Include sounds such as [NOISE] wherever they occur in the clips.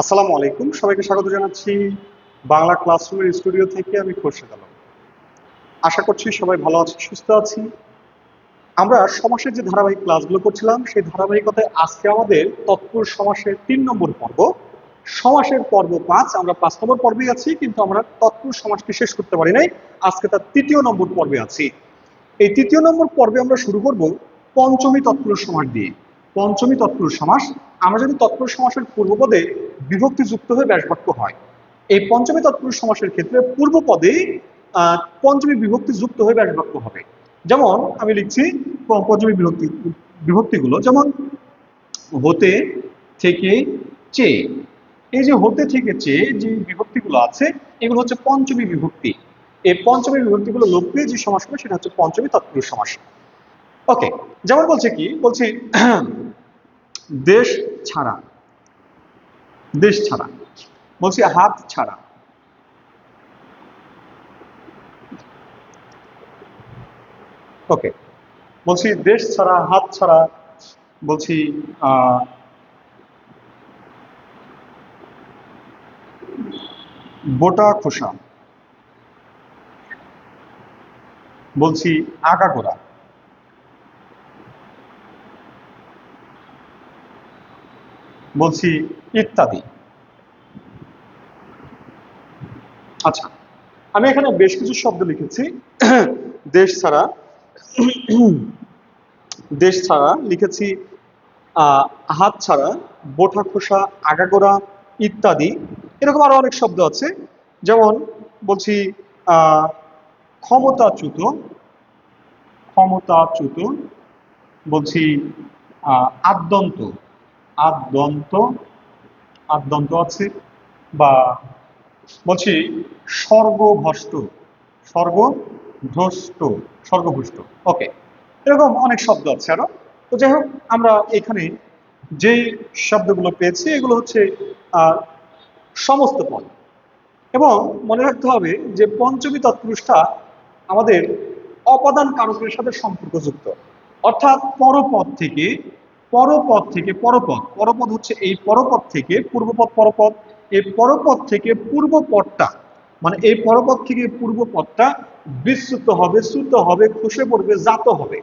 আসসালামু আলাইকুম। সবাইকে স্বাগত জানাচ্ছি বাংলা ক্লাসরুমের স্টুডিও থেকে আমি খোরশেদ আলম। আশা করছি সবাই ভালো আছি, সুস্থ আছি। আমরা সমাসের যে ধারাবাহিক ক্লাসগুলো করছিলাম, সেই ধারাবাহিকতায় আজকে আমাদের তৎপুরুষ সমাসের তিন নম্বর পর্ব। সমাসের পর্ব পাঁচ, আমরা পাঁচ নম্বর পর্বে আছি, কিন্তু আমরা তৎপুরুষ সমাসটি শেষ করতে পারি নাই। আজকে তার তৃতীয় নম্বর পর্বে আছি। এই তৃতীয় নম্বর পর্বে আমরা শুরু করব পঞ্চমী তৎপুরুষ সমাস দিয়ে। পঞ্চমী তৎপুরুষ সমাস আমরা যদি তৎপুরুষ সমাসের পূর্বপদে বিভক্তি যুক্ত হয়ে ব্যাসবাক্য হয়, এই পঞ্চমী তৎপুরুষ সমাসের ক্ষেত্রে পূর্বপদে পঞ্চমী বিভক্তি যুক্ত হয়ে ব্যাসবাক্য হবে। যেমন আমি লিখছি পঞ্চমী বিভক্তি, বিভক্তিগুলো, যেমন হতে থেকে চেয়ে এই যে হতে থেকে চেয়ে যে বিভক্তিগুলো আছে, এগুলো হচ্ছে পঞ্চমী বিভক্তি। এই পঞ্চমী বিভক্তিগুলো লোপ পেয়ে যে সমাস হবে, সেটা হচ্ছে পঞ্চমী তৎপুরুষ সমাস। ওকে, যেমন বলছে কি, বলছি দেশ ছাড়া। দেশ ছাড়া। বলছি হাত ছাড়া। ওকে। বলছি দেশ ছাড়া, হাত ছাড়া, বলছি বোটা খোসা। বলছি আগাগোড়া। বলছি ইত্যাদি। আচ্ছা আমি এখানে বেশ কিছু শব্দ লিখেছি। দেশ ছাড়া দেশ ছাড়া লিখেছি হাত ছাড়া বোঠা খোসা, আগাগোড়া ইত্যাদি। এরকম আরও অনেক শব্দ আছে। যেমন বলছি ক্ষমতাচ্যুত ক্ষমতাচ্যুত, বলছি আদ্যন্ত। আদ্যন্ত আদ্যন্ত আছে বা বলছি স্বর্গভ্রষ্ট স্বর্গভ্রষ্ট স্বর্গভ্রষ্ট। ওকে এরকম অনেক শব্দ আছে আরও। তো যাই হোক, আমরা এখানে যে শব্দগুলো পেয়েছি, এগুলো হচ্ছে সমস্ত পদ। এবং মনে রাখতে হবে যে পঞ্চমী তৎপুরুষটা আমাদের অপাদান কারকের সাথে সম্পর্কযুক্ত। অর্থাৎ পরপদ থেকে পরপদ থেকে পরপদ পরপদ হচ্ছে এই পরপদ থেকে পূর্বপদ পরপদ এই পরপদ থেকে পূর্ব পদটা মানে এই পরপদ থেকে পূর্ব পদটা বিস্তৃত হবে শ্রুত হবে, খসে পড়বে, জাত হবে।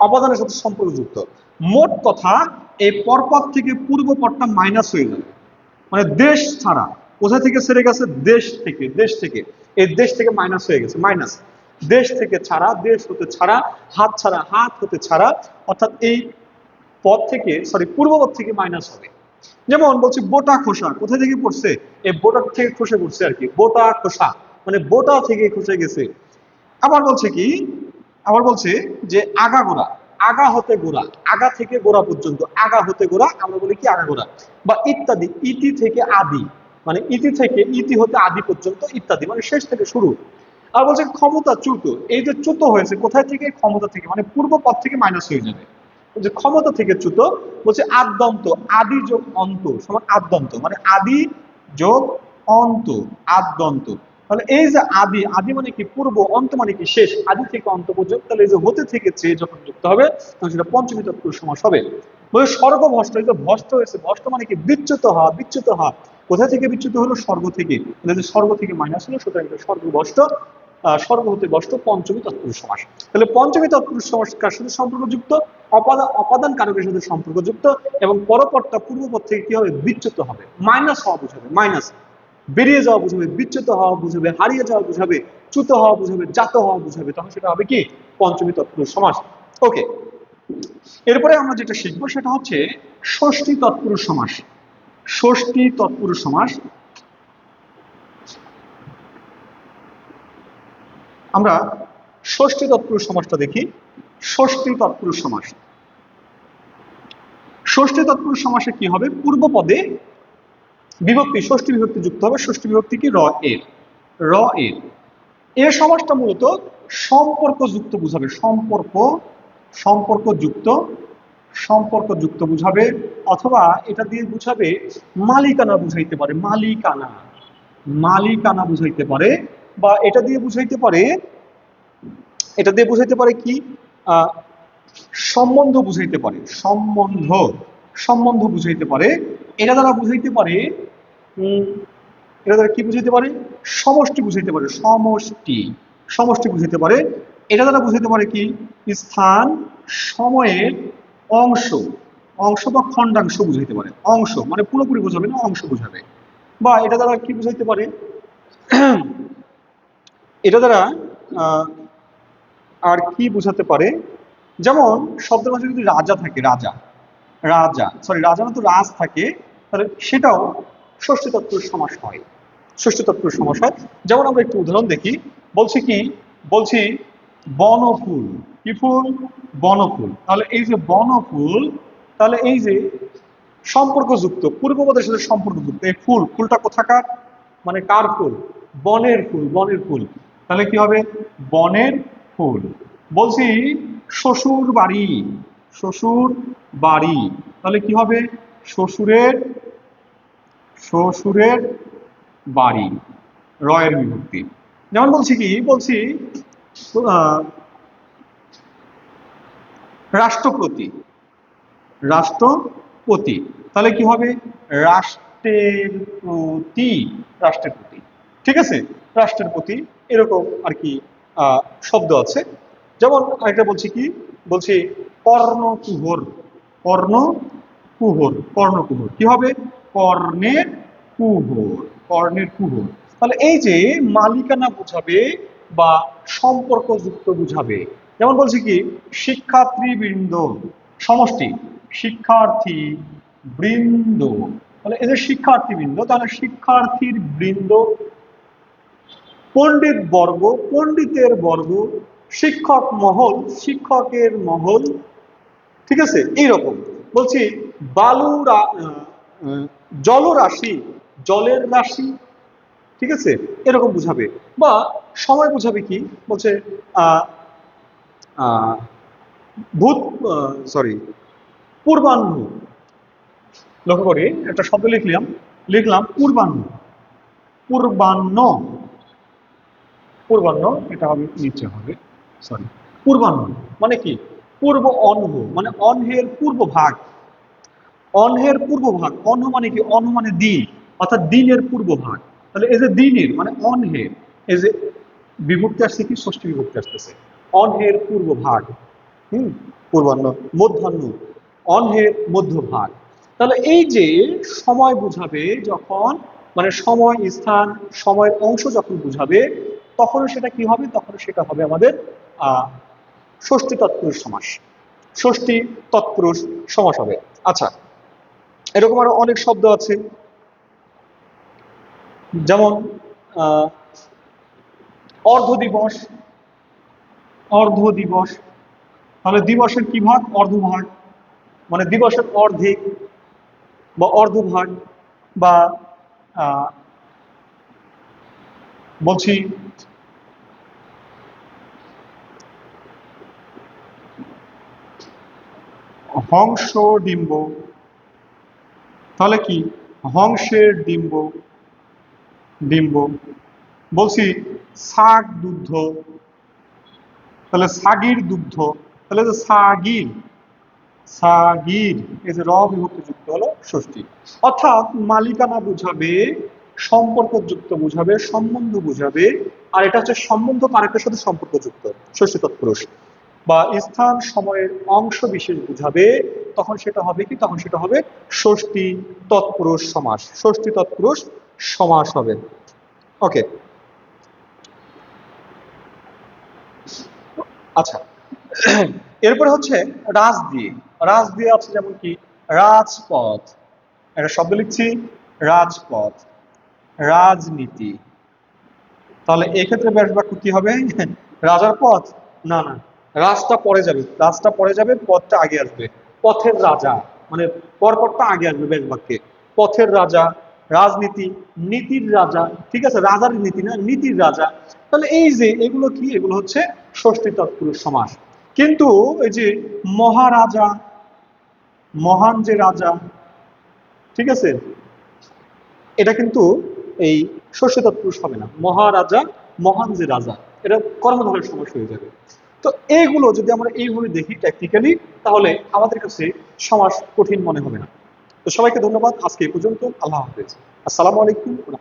অপাদানের সাথে সম্পর্কযুক্ত। মোট কথা, এই পরপদ থেকে পূর্ব পদটা মাইনাস হয়ে যাবে। মানে দেশ ছাড়া কোথা থেকে সেরে গেছে? দেশ থেকে দেশ থেকে। এই দেশ থেকে মাইনাস হয়ে গেছে মাইনাস দেশ থেকে ছাড়া, দেশ হতে ছাড়া, হাত ছাড়া, হাত হতে ছাড়া অর্থাৎ এই পদ থেকে সরি পূর্বপদ থেকে মাইনাস হবে। যেমন বলছি বোটা খোসা কোথা থেকে পড়ছে? এই বোটার থেকে খসে পড়ছে আর কি, বোটা খোসা মানে বোটা থেকে খসে গেছে। আবার বলছে কি, আবার বলছে যে আগা গোড়া, আগা হতে গোড়া, আগা থেকে গোড়া পর্যন্ত, আগা হতে গোড়া, আমরা বলি কি আগা গোড়া, বা ইত্যাদি, ইতি থেকে আদি মানে ইতি থেকে ইতি হতে আদি পর্যন্ত ইত্যাদি মানে শেষ থেকে শুরু। আর বলছে ক্ষমতা চ্যুত এই যে চ্যুত হয়েছে, কোথায় থেকে? ক্ষমতা থেকে মানে পূর্ব পদ থেকে মাইনাস হয়ে যাবে। যে ক্ষমতা থেকে চ্যুত বলছে আদ্যন্ত, আদি যোগ অন্ত, সমান আদ্যন্ত মানে আদি যোগ অন্ত, আদ্যন্ত। তাহলে এই যে আদি আদি মানে কি পূর্ব, অন্ত মানে কি শেষ? আদি থেকে অন্ত পর্যন্ত, তাহলে এই যে হতে থেকে চেয়ে যখন যুক্ত হবে, তখন সেটা পঞ্চমী তৎপুরুষ সমাস হবে। বলে স্বর্গ ভষ্ট এই যে ভষ্ট হয়েছে, ভষ্ট মানে কি বিচ্যুত হওয়া বিচ্যুত হওয়া। কোথা থেকে বিচ্যুত হলো? স্বর্গ থেকে। স্বর্গ থেকে মাইনাস হলো, সুতরাং স্বর্গ ভষ্ট স্বর্গ হতে বষ্ট পঞ্চমী তৎপুরুষ সমাস। তাহলে পঞ্চমী তৎপুরুষ সমাস কার সাথে সম্পর্কযুক্ত? অপাদান অপাদান কারকের সাথে সম্পর্কযুক্ত এবং পরপরটা পূর্বপদ থেকে কি হবে? বিচ্যুত হবে। মাইনাস হওয়া বুঝাবে, মাইনাস। বেরিয়ে যাওয়া বুঝাবে, বিচ্যুত হওয়া বুঝাবে, হারিয়ে যাওয়া বুঝাবে, চ্যুত হওয়া বুঝাবে, জাত হওয়া বুঝাবে, তখন সেটা হবে কি? পঞ্চমী তৎপুরুষ সমাস। ওকে। এরপরে আমরা যেটা শিখব সেটা হচ্ছে ষষ্ঠী তৎপুরুষ সমাস। ষষ্ঠী তৎপুরুষ সমাস আমরা ষষ্ঠী তৎপুরুষ সমাসটা দেখি। ষষ্ঠী তৎপুরুষ সমাস। ষষ্ঠী তৎপুরুষ সমাসে কি হবে? পূর্ব পদে বিভক্তি, ষষ্ঠী বিভক্তি যুক্ত হবে। ষষ্ঠী বিভক্তি কি? র এর। র এর। এ সমাসটা মূলত সম্পর্ক যুক্ত বুঝাবে। সম্পর্ক সম্পর্ক যুক্ত সম্পর্ক যুক্ত বুঝাবে। অথবা এটা দিয়ে বুঝাবে মালিকানা বুঝাইতে পারে। মালিকানা। মালিকানা বুঝাইতে পারে বা এটা দিয়ে বুঝাইতে পারে, এটা দিয়ে বুঝাইতে পারে কি? সম্বন্ধ বুঝাইতে পারে, সম্বন্ধ সম্বন্ধ বুঝাইতে পারে। এটা দ্বারা বুঝাইতে পারে এটা দ্বারা কি বুঝাইতে পারে? সমষ্টি বুঝাইতে পারে, সমষ্টি সমষ্টি বুঝাইতে পারে। এটা দ্বারা বুঝাইতে পারে কি? স্থান, সময়ের অংশ অংশ বা খণ্ডাংশ বুঝাইতে পারে। অংশ মানে পুরোপুরি বোঝাবে না, অংশ বোঝাবে। বা এটা দ্বারা কি বুঝাইতে পারে? এটা দ্বারা আর কি বোঝাতে পারে? যেমন শব্দের মাঝে যদি রাজা থাকে, রাজা রাজা সরি রাজা না তো রাজ থাকে, তাহলে সেটাও ষষ্ঠী তত্ত্বের সমাস হয়। ষষ্ঠী তত্ত্বের সমাস হয়। যেমন আমরা একটু উদাহরণ দেখি, বলছি কি? বলছি বনফুল। কি ফুল? বনফুল। তাহলে এই যে বনফুল, তাহলে এই যে সম্পর্কযুক্ত পূর্বপদের সাথে সম্পর্কযুক্ত, এই ফুল, ফুলটা কোথাকার? মানে কার ফুল? বনের ফুল বনের ফুল। তাহলে কি হবে? বনের ফুল। বলছি শ্বশুর বাড়ি শ্বশুর বাড়ি। তাহলে কি হবে? শ্বশুরের শ্বশুরের বাড়ি, রয়ের বিভক্তি। যেমন বলছি কি? বলছি রাষ্ট্রপতি রাষ্ট্রপতি। তাহলে কি হবে? রাষ্ট্রের প্রতি রাষ্ট্রের প্রতি। ঠিক আছে? রাষ্ট্রের প্রতি এরকম আর কি শব্দ আছে। যেমন আরেকটা বলছি কি? বলছি কর্ণকুহর কর্ণ কুহর কর্ণকুহর। কি হবে? কর্ণের কুহর কর্ণের কুহর। তাহলে এই যে মালিকানা বুঝাবে বা সম্পর্কযুক্ত বুঝাবে, যেমন বলছি কি? শিক্ষার্থী বৃন্দ সমষ্টি, শিক্ষার্থী বৃন্দ। তাহলে যে শিক্ষার্থী বৃন্দ তাহলে শিক্ষার্থীর বৃন্দ পণ্ডিত বর্গ, পণ্ডিতের বর্গ, শিক্ষক মহল, শিক্ষকের মহল, ঠিক আছে? এইরকম। বলছি, বালু জলরাশি জলের রাশি, ঠিক আছে? এরকম বুঝাবে। বা সময় বুঝাবে কি? বলছে ভূত সরি পূর্বাহ্ন। লক্ষ্য করে, একটা শব্দ লিখলাম লিখলাম পূর্বাহ্ন। পূর্বাহ্ন। পূর্বাহ্ন এটা হবে নিচে হবে সরি পূর্বাহ্ন মানে কি? পূর্ব অনহ মানে অনহের পূর্ব ভাগ। অনহের পূর্ব ভাগ অনহ মানে কি? অনহ মানে দিন অর্থাৎ দিনের পূর্ব ভাগ। তাহলে এই যে দিনের মানে অনহের এই যে বিভক্তি আসছে কি? ষষ্ঠী বিভক্তি আসতেছে। অনহের পূর্ব ভাগ হুম? পূর্বাহ্ন মধ্যাহ্ন অনহের মধ্যভাগ তাহলে এই যে সময় বুঝাবে যখন মানে সময়, স্থান, সময়ের অংশ যখন বুঝাবে, তখন সেটা কি হবে? তখন সেটা হবে আমাদের ষষ্ঠী তৎপুরুষ সমাস। ষষ্ঠী তৎপুরুষ সমাস হবে। আচ্ছা এরকম আরও অনেক শব্দ আছে। যেমন অর্ধ দিবস অর্ধ দিবস তাহলে দিবসের কি ভাগ? অর্ধভাগ। মানে দিবসের অর্ধেক বা অর্ধভাগ বা বলছি, হংস ডিম্ব, তাহলে কি? হংসের ডিম্ব ডিম্ব। বলছি, শাক দুগ্ধ, তাহলে সাগির দুগ্ধ, তাহলে সাগির সাগির, এই যে র যুক্ত হলো ষষ্ঠী। অর্থাৎ মালিকানা বুঝাবে, সম্পর্কযুক্ত বুঝাবে, সম্বন্ধ বুঝাবে, আর এটা হচ্ছে সম্বন্ধ কারকের সাথে সম্পর্কযুক্ত, ষষ্ঠী তৎপুরুষ। বা স্থান, সময়ের অংশ বিশেষ বুঝাবে, তখন সেটা হবে কি? তখন সেটা হবে ষষ্ঠী তৎপুরুষ সমাস। ষষ্ঠী তৎপুরুষ সমাস হবে। ওকে। আচ্ছা। এরপরে হচ্ছে রাজ দিয়ে। রাজ দিয়ে আছে যেমন কি? রাজপথ। একটা শব্দ লিখছি, রাজপথ। রাজনীতি। তাহলে এক্ষেত্রে ব্যাস বাক্য কি হবে? [LAUGHS] রাজার পথ? না না। রাজটা পরে যাবে। রাজটা পরে যাবে, পথটা আগে আসবে। পথের রাজা। মানে পরপরটা আগে আসবে ব্যাস বাক্যে। পথের রাজা, রাজনীতি, নীতির রাজা। ঠিক আছে, রাজার নীতি না, নীতির রাজা। তাহলে এই যে এগুলো কি? এগুলো হচ্ছে ষষ্ঠী তৎপুরুষ সমাস। কিন্তু এই যে মহারাজা মহান যে রাজা, ঠিক আছে? এটা কিন্তু এই শস্য তৎপুরুষ হবে না। মহারাজা, মহান যে রাজা, এটা কর্মধারের সমস্যা হয়ে যাবে। তো এইগুলো যদি আমরা এইভাবে দেখি টেকনিক্যালি তাহলে আমাদের কাছে সমাজ কঠিন মনে হবে না। তো সবাইকে ধন্যবাদ। আজকে এই পর্যন্ত। আল্লাহ হাফেজ। আসসালামু আলাইকুম।